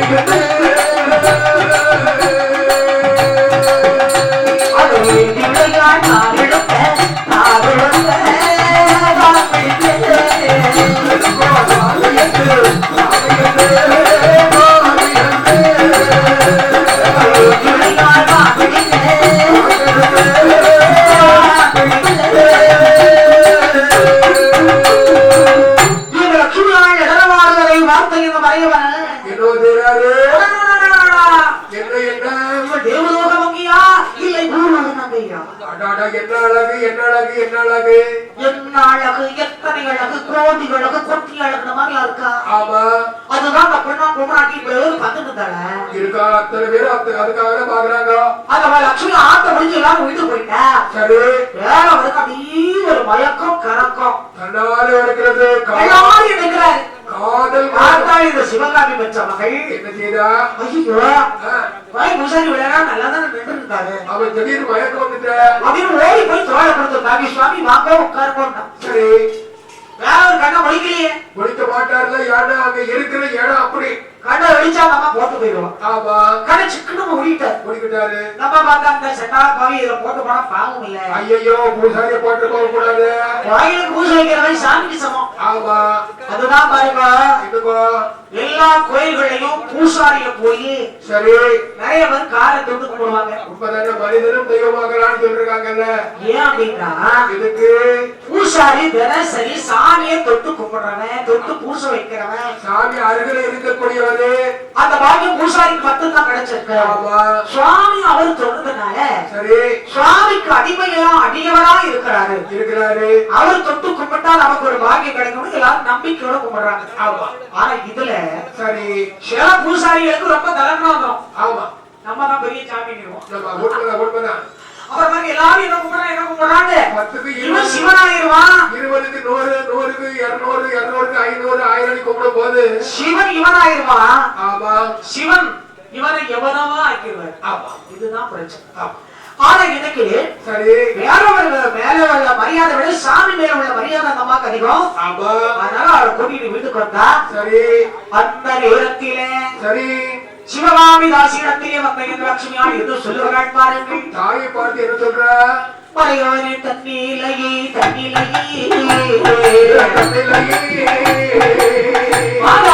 என்று திடீர்னு மயக்கம் வந்துட்ட. அப்படின்னு ஓடி போய் தோலை கொடுத்துருக்காங்க சுவாமி வாங்க உட்காருக்கோம் சரி. வேற ஒரு கண்ணை முடிக்கலையே முடிக்க மாட்டார்ல ஏன்னா அங்க இருக்கிற இடம் அப்படி. கண்ணை வெளிச்சா நம்ம போட்டு போயிடுவோம். ஆமா. கண்ணை முடிக்கிட்டாரு. நம்ம பார்த்தா அந்த செட்டா பாவி இதுல போட்டு போனா பாவம் இல்ல. ஐயோ பூசாரிய போட்டு போக கூடாது. கோயிலுக்கு வைக்கிறவன் சாமிக்கு சமம். ஆமா. அதுதான் பாருங்க. என்னக்கோ எல்லா கோயில்களையும் பூசாரியில போய் சரி. நிறைய பேர் காலை தொட்டு கும்பிடுவாங்க உண்மைதானே? மனிதனும் தெய்வமாகலான்னு சொல்லிருக்காங்கல்ல. ஏன் அப்படின்னா இதுக்கு பூசாரி தினசரி சாமியை தொட்டு கும்பிடுறவன் தொட்டு பூசை வைக்கிறவன். சாமி அருகில் இருக்கக்கூடியவரு அந்த பாக்கியம் பூசாரிக்கு கிடைச்சிருக்கு ஆமா. சுவாமி அவர் தொடுறதுனால சரி. சுவாமிக்கு அடிமையா அடியவரா இருக்கிறாரு. இருக்கிறாரு. அவர் தொட்டு கும்பிட்டா நமக்கு ஒரு பாக்கியம் கிடைக்கும்னு எல்லாரும் நம்பிக்கையோட கும்பிடுறாங்க. ஆமா. ஆனா இதுல சரி. சில பூசாரிகளுக்கு ரொம்ப வந்துடும் ஆமா. நம்ம தான் பெரிய உண்மைதான் உண்மைதான் அப்புறம் பாருங்க எல்லாரும் என்ன கும்பிடுறாங்க என்ன கும்பிடுறாங்க? பத்துக்கு இருபது. சிவனாயிருவான். இருபதுக்கு நூறு நூறுக்கு இருநூறு இருநூறுக்கு ஐநூறு ஆயிரம் கும்பிடும் போது சிவன் இவனாயிருவான். ஆமா. சிவன் இவனை எவனவா ஆக்கிடுவார்? ஆமா இதுதான் பிரச்சனை. ஆமா. ஆனா எனக்கு சரி. வேற மேல உள்ள மரியாதை விட சாமி மேல உள்ள மரியாதை அந்த அம்மாக்கு அதிகம். அதனால அவளை கூட்டிட்டு வீட்டுக்கு வந்தா சரி. அந்த நேரத்திலே சரி. சிவகாமி தாசியிடத்திலே வந்த இந்த லட்சுமியா என்று? சொல்லுகிறாள் பாருங்கள் தாயை பார்த்து என்ன சொல்ற? மறையோனே தன்னிலையே தன்னிலையே. மாதாவுக்கு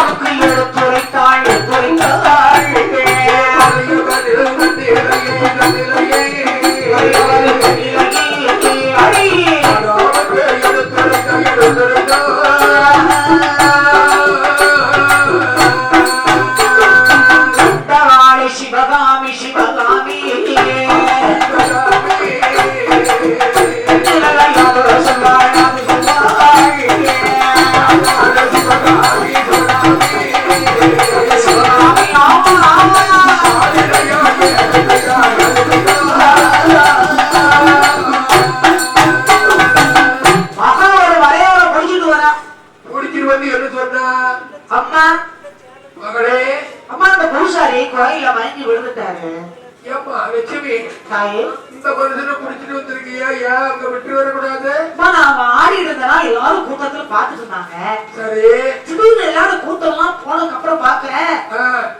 பூசாரி கோயில மயங்கி விழுந்துட்டாரு. ஏம்மா லட்சுமி தாயே. இந்த மனுஷனை குடிச்சிட்டு வந்திருக்கியா? ஏன் அங்க விட்டு வரக்கூடாது? நான் ஆடி இருந்தனா எல்லாரும் கூட்டத்துல பாத்துட்டு இருந்தாங்க. சரி. திடீர்னு எல்லாரும் கூட்டம்லாம் போனதுக்கு அப்புறம் பாக்குறேன்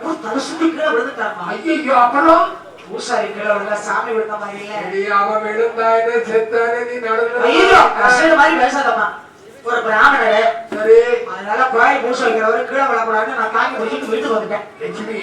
ஒரு தரிசனத்துக்கு கீழே விழுந்துட்டாருமா. ஐயையோ அப்புறம்? பூசாரி கீழே விழுந்தா சாமி விழுந்த மாதிரி இல்ல. அவன் விழுந்தானே செத்தானே நீ ஐயோ நடந்து கஷ்டம் மாதிரி பேசாதம்மா. ஒரு பிராமணரு சரி அதனால கோயில் பூசை வைக்கிறவரு கீழே பிடிச்சிட்டு வீட்டுக்கு வந்துட்டேன். லட்சுமி.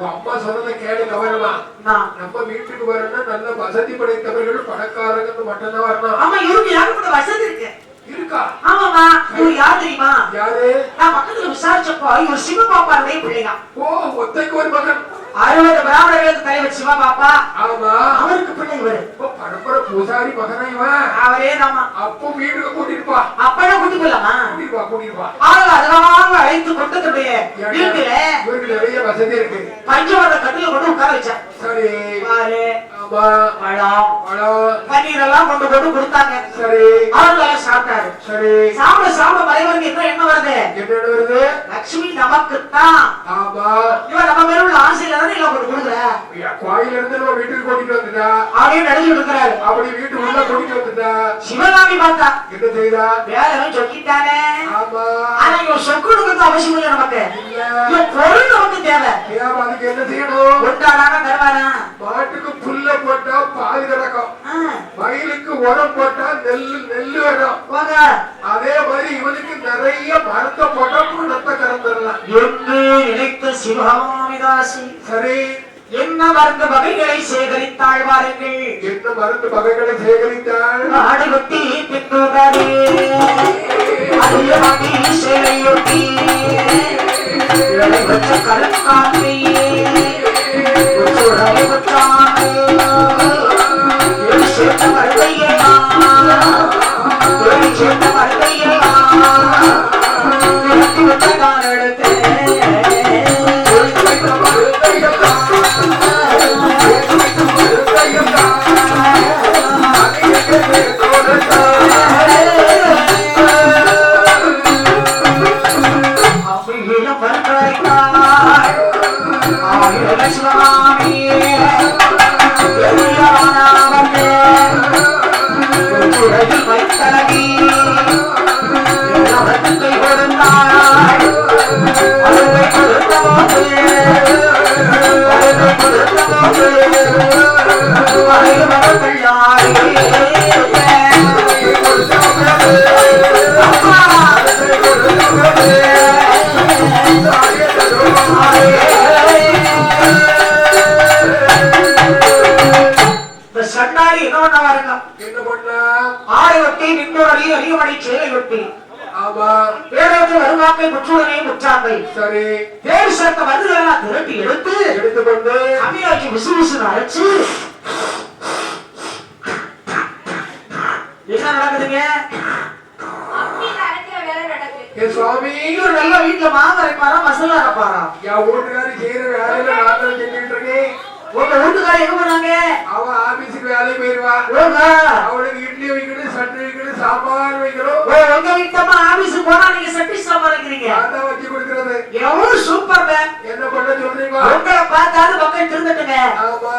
உன் அம்மா சொன்னதை கேளு கவனமா. நான் நம்ம வீட்டுக்கு வரணும்னா நல்ல வசதி படைத்தவர்கள் பணக்காரங்க மட்டும்தான் வரணும். ஆமா இருக்கு ஏகப்பட்ட வசதி இருக்கு? இருக்கா? ஆமாமா இவர் யார் தெரியுமா? யாரு? நான் பக்கத்துல விசாரிச்சப்போ இவர் சிவபாப்பாருடைய பிள்ளைங்க ஓ ஒத்தைக்கு ஒரு மகன். அறுபது பிராமணர்களுக்கு தலைவர் சிவபாப்பா ஆமா. அவருக்கு பிள்ளை இவரு பரம்பரை பூசாரி மகனா இவன்? அவரே தாமா அப்போ வீட்டுக்கு கூட்டிட்டு பா. அப்பழ கூட்டி போலாமா? கூட்டிட்டு வா கூட்டிட்டு வா ஆக அதெல்லாம் அழைத்து கொண்டு தன்னுடைய வீட்டுல இவருக்கு நிறைய வசதி இருக்கு. பஞ்சவர கட்டில கொண்டு உட்கார வச்சேன் சரி. பாரு. ஆமா பழம் பழம் பன்னீர் எல்லாம் கொண்டு கொண்டு கொடுத்தாங்க. சரி. சாப்பிட்டாரு. சரி. சாப்பிட சாப்பிட மறைவருக்கு என்ன என்ன வருது? என்னென்ன வருது? லட்சுமி நமக்குத்தான். ஆமா. இவன் நம்ம மேல உள்ள ஆசையில தானே எல்லாம் கொண்டு கொடுக்குற? கோயில இருந்து நம்ம வீட்டுக்கு கூட்டிட்டு வந்துட்டா? இருக்கிறாரு. அப்படி வீட்டு உள்ள கூட்டிட்டு வந்துட்டா? சிவகாமி பார்த்தா. என்ன செய்தா? வேலை சொல்லிட்டானே. ஆமா. ஆனா இவன் சொக்கு கொடுக்கறது அவசியம் இல்லை நமக்கு. பொருள் நமக்கு தேவை. ஏன் அதுக்கு என்ன செய்யணும்? கொண்டாடாம மாட்டுக்கு புல்ல போட்டா பால் கிடக்கும். ஆ, வயலுக்கு உரம் போட்டா நெல்லு நெல்லு வரும். அதே மாதிரி இவனுக்கு நிறைய மரத்தை போட்டா பணத்தை கறந்துடலாம். என்று நினைத்த சிவகாமிதாசி சரி. என்ன மருந்து வகைகளை சேகரித்தாள் வாருங்கள். என்ன மருந்து வகைகளை சேகரித்தாள் அதிகமாகி சேலையொட்டி. இழை வச்ச சண்டாரி என்ன பண்ண என்ன வெட்டி நின்றோடி அதிகமணி சேலை வெட்டி ஆமா. வேலைக்கு வருவாக்கை முற்றுடனே முற்றாங்கை சரி. திரட்டி எடுத்து எடுத்துக்கொண்டு. கம்மியாக்கி விசு அரைச்சு. என்ன நடக்குதுங்க? சுவாமி. நல்ல வீட்டுல மாங்க அரைப்பாரா மசாலா அரைப்பாரா என் வீட்டுக்காரி செய்யற வேலையில செஞ்சுட்டு இருக்கேன். உங்க வீட்டுக்காரர் எங்க போனாங்க அவ ஆபீஸுக்கு வேலைக்கு போயிருவா. அவளுக்கு இட்லி வைக்கணும் சட்னி வைக்கணும் சாம்பார் வைக்கணும். உங்க வீட்டம்மா ஆபீஸ் போனா நீங்க சட்டி சாம்பார் வைக்கிறீங்க? நான் தான் வச்சு கொடுக்கறது. எவ்வளவு சூப்பர் மேம் என்ன பண்ண சொல்றீங்க உங்களை பார்த்தாலும் மக்கள் திருந்தட்டுங்க. ஆமா.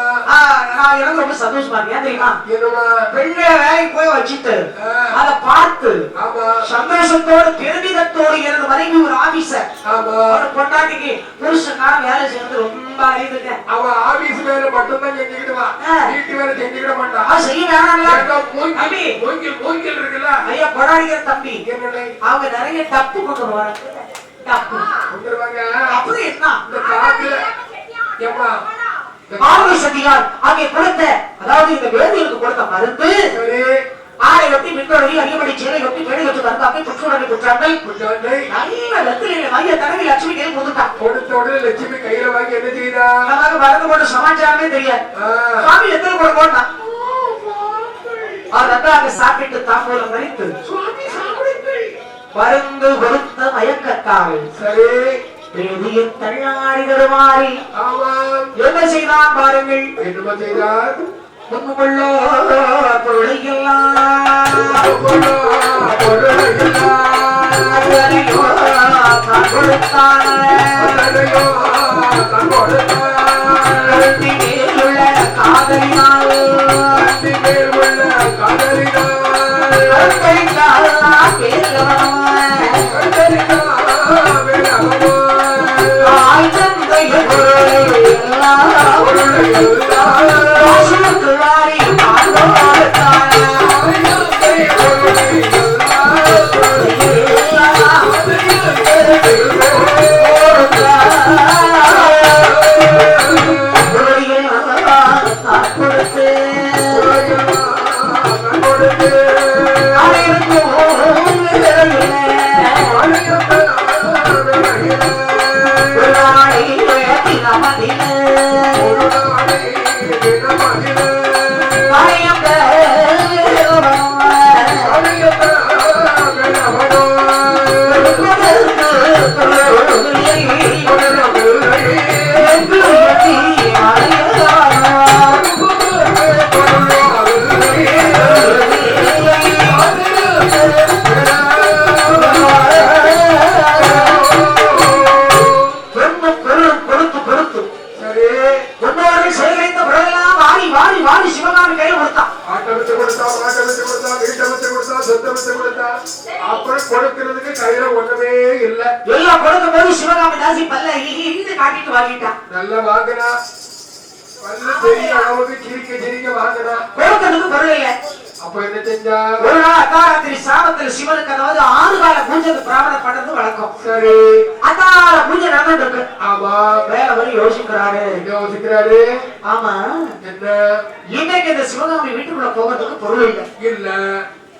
நான் எனக்கு ரொம்ப சந்தோஷமா இருக்கேன் தெரியுமா? என்னமா பெண்களை வேலைக்கு போய் வச்சுட்டு. அதை பார்த்து சந்தோஷத்தோடு பெருமிதத்தோடு எனது மனைவி ஒரு ஆபீசர் ஒரு பொண்டாட்டிக்கு புருஷனால வேலை செய்யறது ரொம்ப அறியுதுங்க அவ ஆபீஸ் வேலை மட்டும்தான் செஞ்சுக்கிடுவா. ஆ. வீட்டு வேலை செஞ்சுக்கிட மாட்டா. அவ செய்ய மூங்கில் தம்பி. மூங்கில் மூங்கில் இருக்குல்ல. ஐயா கொடாடிக்கிற தம்பி. அவங்க நிறைய தப்பு கொண்டு வருவாங்க. தப்பு. வந்துருவாங்க அப்படி என்ன? இந்த காத்துல ஏம்மா இந்த ஆரோக்கிய சக்தியால் அங்கே கொடுத்த அதாவது இந்த வேதிகளுக்கு கொடுத்த மருந்து. மின்தொடரி அதிகமடி சேலை வெட்டி பேடி வச்சு மருந்தாக்கி புற்றுடனை குண்டாண்டை நல்ல வெத்திலே மைய தடவி லட்சுமி கையில் கொடுத்தான் கொடுத்த உடனே லட்சுமி கையில வாங்கி என்ன செய்தா? நமக்கு மருந்து போட்ட சமாச்சாரமே தெரியாது. ஆ. சுவாமி எத்தனை கூட போட்டான் அவர் அங்க சாப்பிட்டு தாம்பூலம் கழித்து மருந்து கொடுத்த மயக்கத்தால். சரி. தள்ளாடி தருமாறி என்ன செய்தான் பாருங்கள். என்னமா செய்தார். முன்னுள்ள பொருளையெல்லாம் பொருளா, பொருளையெல்லாம் பெரிய அளவுக்கு சிரிக்க சிரிக்க வாங்கினா கொடுக்கறதுக்கு பொருள் இல்லை அப்ப என்ன செஞ்சா? ஒரு நாள் அத்தாராத்திரி சாபத்தில் சிவனுக்கு அதாவது ஆறு கால பூஜை பிராமணம் பண்றது வழக்கம். சரி. அத்தார பூஜை நடந்துட்டு இருக்கு. ஆமா. வேற யோசிக்கிறாரு. யோசிக்கிறாரு. ஆமா. என்ன? இன்னைக்கு இந்த சிவகாமி வீட்டுக்குள்ள போகிறதுக்கு பொருள் இல்லை. இல்ல.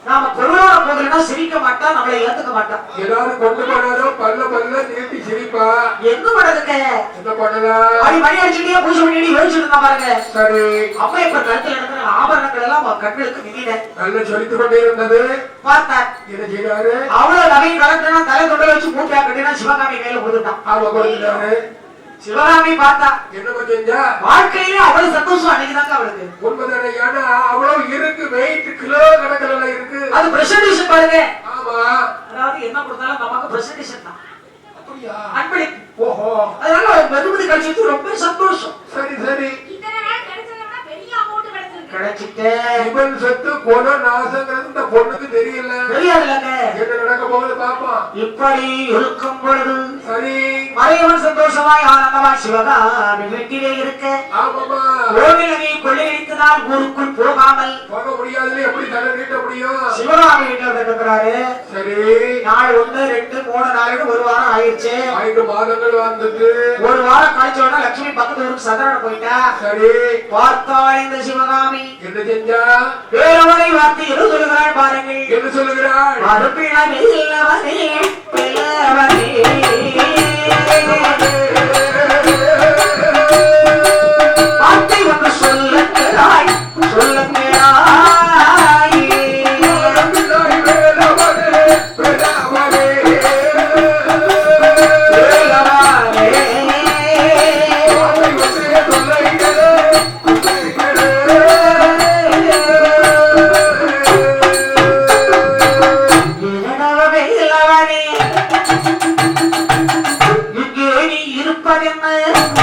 நாம பொருளோட போகலன்னா சிரிக்க மாட்டா நம்மளை ஏத்துக்க மாட்டான் ஏதாவது கொண்டு போனாலும் பல்ல பல்ல நீட்டி சிரிப்பா. எங்க பண்றதுக்கு என்ன பண்ணலாம் அடி மணி அடிச்சுட்டே பூஜை பண்ணிட்டு யோசிச்சுட்டு இருந்தா பாருங்க. சரி. அப்ப இப்ப கழுத்துல இருக்கிற ஆபரணங்கள் எல்லாம் கண்களுக்கு மிதின நல்ல சொல்லித்து கொண்டே இருந்தது. பார்த்தார் என்ன செய்யறாரு அவ்வளவு நகை கலக்கினா தலை தொண்டை வச்சு மூட்டை கட்டினா சிவகாமி கையில கொடுத்துட்டான். ஆமா கொடுத்துட்டாரு. சிவகாமி பார்த்தா. என்ன செஞ்சா வாழ்க்கையிலே அவ்வளவு சந்தோஷம் அன்னைக்குதாங்க அவளுக்கு. உண்மைதானே ஏன்னா அவ்வளவு இருக்கு வெயிட் கிலோ கணக்கில் இருக்கு. அது பிரசன்டேஷன் பாருங்க. ஆமா. அதாவது என்ன கொடுத்தாலும் நமக்கு பிரசன்டேஷன் தான். அப்படியா? அன்பளிப்பு. ஓஹோ. அதனால வெகுமதி கிடைச்சது ரொம்ப சந்தோஷம். சரி சரி இத்தனை நாள் கிடைச்சதோட பெரிய அமௌண்ட் கிடைச்சிருக்கு கிடைச்சிட்டு இவன் செத்து நாசங்கிறது இந்த பொண்ணுக்கு தெரியல. என்ன நடக்க போகுது பாப்போம். இப்படி இருக்கும் பொழுது சரி. மறைவன் சந்தோஷமாய் ஆனந்தமாய் சிவகாமி வீட்டிலே இருக்க. ஆமாமா கோவிலனை கொள்ளையடித்ததால் ஊருக்குள் போகாமல் போக முடியாதுல எப்படி தலை நீட்ட முடியும்? சிவகாமி வீட்டுல இருக்கிறாரு சரி. நாள் வாரம் ஆயிடுச்சு. ஐந்து மாதங்கள் வந்துட்டு ஒரு வாரம் கழிச்ச உடனே லட்சுமி பக்கத்து ஊருக்கு சதரண போயிட்டா. சரி. பார்த்தாள் இந்த சிவகாமி. என்ன செஞ்சா? வேறவரை வார்த்தை எது சொல்லுகிறாள் பாருங்கள். என்ன சொல்லுகிறாள்? மறுபிழமை இல்லவனே பிளவனே. நீ